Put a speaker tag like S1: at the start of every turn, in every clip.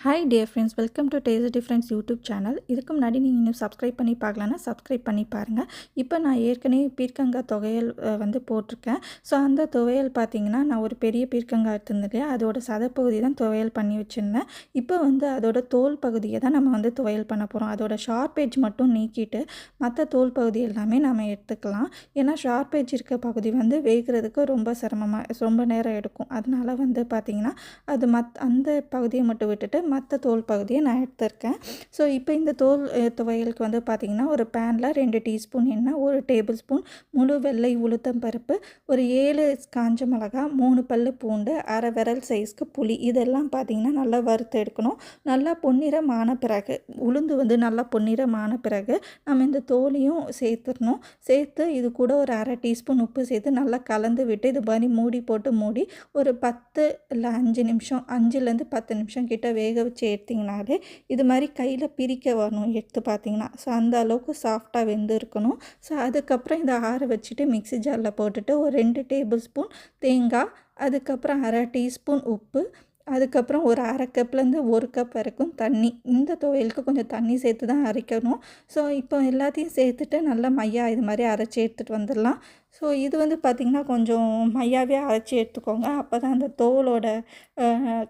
S1: Hi dear friends welcome to taste differents YouTube channel இதுக்கு முன்னாடி நீங்கள் இன்னும் சப்ஸ்கிரைப் பண்ணி பார்க்கலன்னா சப்ஸ்கிரைப் பண்ணி பாருங்கள் இப்போ நான் ஏற்கனவே பீர்க்கங்காய் தொகையல் வந்து போட்டிருக்கேன். ஸோ அந்த துவையல் பார்த்திங்கன்னா நான் ஒரு பெரிய பீர்க்கங்காய் எடுத்திருந்தேன் இல்லையா? அதோட சதப்பகுதி தான் துவையல் பண்ணி வச்சுருந்தேன். இப்போ வந்து அதோட தோல் பகுதியை தான் நம்ம வந்து துவையல் பண்ண போகிறோம் அதோட ஷார்ப் ஏஜ் மட்டும் நீக்கிட்டு மற்ற தோல் பகுதி எல்லாமே நம்ம எடுத்துக்கலாம். ஏன்னா ஷார்ப் ஏஜ் இருக்க பகுதி வந்து வேகிறதுக்கு ரொம்ப சிரமமாக ரொம்ப நேரம் எடுக்கும். அதனால வந்து பார்த்திங்கன்னா அது மத் அந்த பகுதியை மட்டும் விட்டுட்டு மற்ற தோல் பகுதியை நான் எடுத்திருக்கேன். ஸோ இப்போ இந்த தோல் துவையலுக்கு வந்து பார்த்திங்கன்னா ஒரு பேனில் ரெண்டு டீஸ்பூன் எண்ணெய் ஒரு டேபிள் ஸ்பூன் முழு வெள்ளை உளுத்தம் பருப்பு ஒரு ஏழு காஞ்ச மிளகா மூணு பல் பூண்டு அரை விரல் சைஸ்க்கு புளி இதெல்லாம் பார்த்திங்கன்னா நல்லா வறுத்து எடுக்கணும். நல்லா பொன்னிறம் ஆன பிறகு உளுந்து வந்து நல்லா பொன்னிறம் ஆன பிறகு நம்ம இந்த தோலையும் சேர்த்துடணும். சேர்த்து இது கூட ஒரு அரை டீஸ்பூன் உப்பு சேர்த்து நல்லா கலந்து விட்டு இது மாதிரி மூடி போட்டு மூடி ஒரு பத்து இல்லை அஞ்சு நிமிஷம் அஞ்சுலேருந்து பத்து நிமிஷம் கிட்ட வேக வச்சு எடுத்திங்கனாலே இது மாதிரி கையில் பிரிக்க வரணும் எடுத்து பார்த்தீங்கன்னா. ஸோ அந்த அளவுக்கு சாஃப்டாக வெந்து இருக்கணும் ஸோ அதுக்கப்புறம் இதை ஆற வச்சுட்டு மிக்ஸி ஜாரில் போட்டுட்டு ஒரு ரெண்டு டேபிள் ஸ்பூன் தேங்காய் அதுக்கப்புறம் அரை டீஸ்பூன் உப்பு அதுக்கப்புறம் ஒரு அரை கப்லேருந்து ஒரு கப் வரைக்கும் தண்ணி. இந்த துவையலுக்கு கொஞ்சம் தண்ணி சேர்த்து தான் அரைக்கணும். ஸோ இப்போ எல்லாத்தையும் சேர்த்துட்டு நல்லா மையா இது மாதிரி அரைச்சி எடுத்துகிட்டு வந்துடலாம். ஸோ இது வந்து பார்த்திங்கன்னா கொஞ்சம் மையாவே அரைச்சி எடுத்துக்கோங்க. அப்போ தான் அந்த தோலோட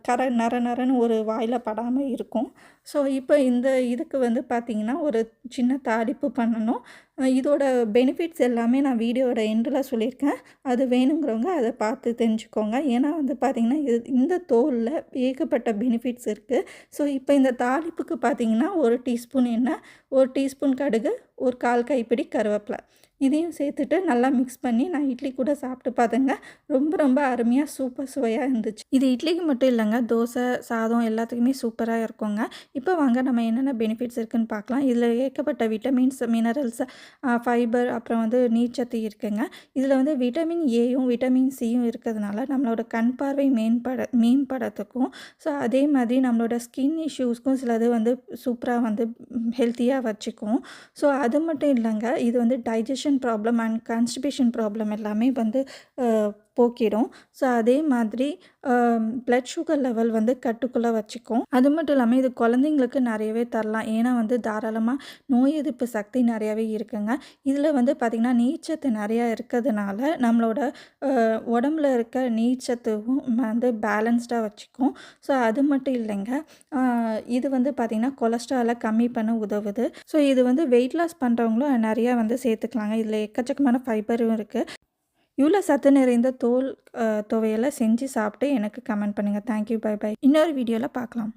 S1: கர நர நரன்னு ஒரு வாயில் படாமல் இருக்கும். ஸோ இப்போ இந்த இதுக்கு வந்து பார்த்திங்கன்னா ஒரு சின்ன தாளிப்பு பண்ணணும். இதோட பெனிஃபிட்ஸ் எல்லாமே நான் வீடியோட எண்டில் சொல்லியிருக்கேன். அது வேணுங்கிறவங்க அதை பார்த்து தெரிஞ்சுக்கோங்க. ஏன்னா வந்து பார்த்திங்கன்னா இது இந்த தோலில் ஏகப்பட்ட பெனிஃபிட்ஸ் இருக்குது ஸோ இப்போ இந்த தாளிப்புக்கு பார்த்திங்கன்னா ஒரு டீஸ்பூன் எண்ணெய் ஒரு டீஸ்பூன் கடுகு ஒரு கால் கைப்பிடி கருவேப்பிலை. இதையும் சேர்த்துட்டு நல்லா மிக்ஸ் பண்ணி நான் இட்லி கூட சாப்பிட்டு பார்த்தேங்க ரொம்ப ரொம்ப அருமையாக சூப்பர் சுவையாக இருந்துச்சு. இது இட்லிக்கு மட்டும் இல்லைங்க. தோசை சாதம் எல்லாத்துக்குமே சூப்பராக இருக்குங்க. இப்போ வாங்க நம்ம என்னென்ன பெனிஃபிட்ஸ் இருக்குன்னு பார்க்கலாம் இதில் ஏகப்பட்ட விட்டமின்ஸ் மினரல்ஸ் ஃபைபர் அப்புறம் வந்து நீர்ச்சத்து இருக்குங்க. இதில் வந்து விட்டமின் ஏயும் விட்டமின் சியும் இருக்கிறதுனால நம்மளோட கண் பார்வை மேம்பட மேம்படத்துக்கும் ஸோ அதே மாதிரி நம்மளோட ஸ்கின் இஷ்யூஸ்க்கும் சிலது வந்து சூப்பராக வந்து ஹெல்த்தியாக வச்சுக்கும். ஸோ அது மட்டும் இல்லைங்க இது வந்து digestion problem and constipation problem எல்லாமே வந்து போக்கிடும் ஸோ அதே மாதிரி பிளட் சுகர் லெவல் வந்து கட்டுக்குள்ளே வச்சுக்கும். அது மட்டும் இல்லாமல் இது குழந்தைங்களுக்கு நிறையவே தரலாம். ஏன்னா வந்து தாராளமாக நோய் எதிர்ப்பு சக்தி நிறையாவே இருக்குங்க. இதில் வந்து பார்த்திங்கன்னா நீச்சத்து நிறையா இருக்கிறதுனால நம்மளோட உடம்புல இருக்க நீச்சத்துவும் வந்து பேலன்ஸ்டாக வச்சுக்கும். ஸோ அது மட்டும் இல்லைங்க. இது வந்து பார்த்திங்கன்னா கொலஸ்ட்ராலை கம்மி பண்ண உதவுது. ஸோ இது வந்து வெயிட் லாஸ் பண்ணுறவங்களும் நிறையா வந்து சேர்த்துக்கலாங்க. இதில் எக்கச்சக்கமான ஃபைபரும் இருக்குது இவ்வளோ சத்து நிறைந்த தோல் அஹ், துவையலை செஞ்சு சாப்பிட்டு எனக்கு கமெண்ட் பண்ணுங்கள் தேங்க்யூ பை பை இன்னொரு வீடியோவில் பார்க்கலாம்.